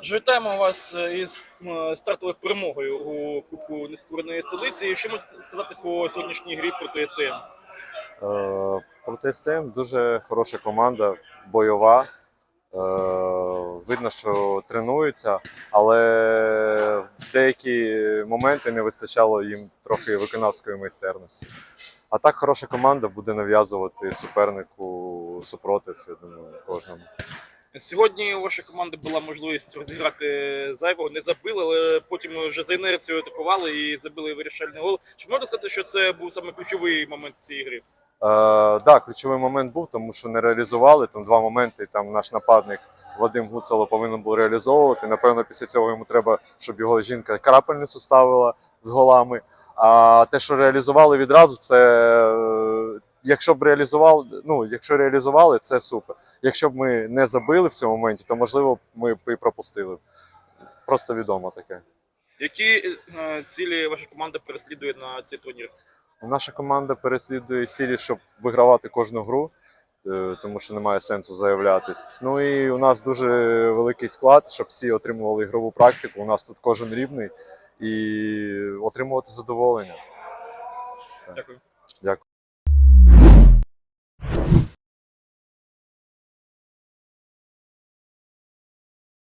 Отже, вітаємо вас е, із стартовою перемогою у Кубку нескореної столиці. Що можете сказати по сьогоднішній грі проти СТМ? Е, Проти СТМ дуже хороша команда, бойова. Е, Видно, що тренуються, але в деякі моменти не вистачало їм трохи виконавської майстерності. А так хороша команда буде нав'язувати супернику супротив, я думаю, кожному. Сьогодні у вашої команди була можливість розіграти зайвого, не забили, але потім вже за інерцією атакували і забили вирішальний гол. Чи можна сказати, що це був саме ключовий момент цієї гри? Е, да, ключовий момент був, тому що не реалізували там два моменти. Там наш нападник Вадим Гуцало повинен був реалізовувати. Напевно, після цього йому треба, щоб його жінка крапельницю ставила з голами. А те, що реалізували відразу, це е, якщо б реалізували, ну якщо реалізували, це супер. Якщо б ми не забили в цьому моменті, то можливо ми б і пропустили. Просто відомо таке. Які е, цілі ваша команда переслідує на цей турнір? Наша команда переслідує цілі, щоб вигравати кожну гру, е, тому що немає сенсу заявлятись. Ну і у нас дуже великий склад, щоб всі отримували ігрову практику. У нас тут кожен рівний і отримувати задоволення. Дякую. Дякую.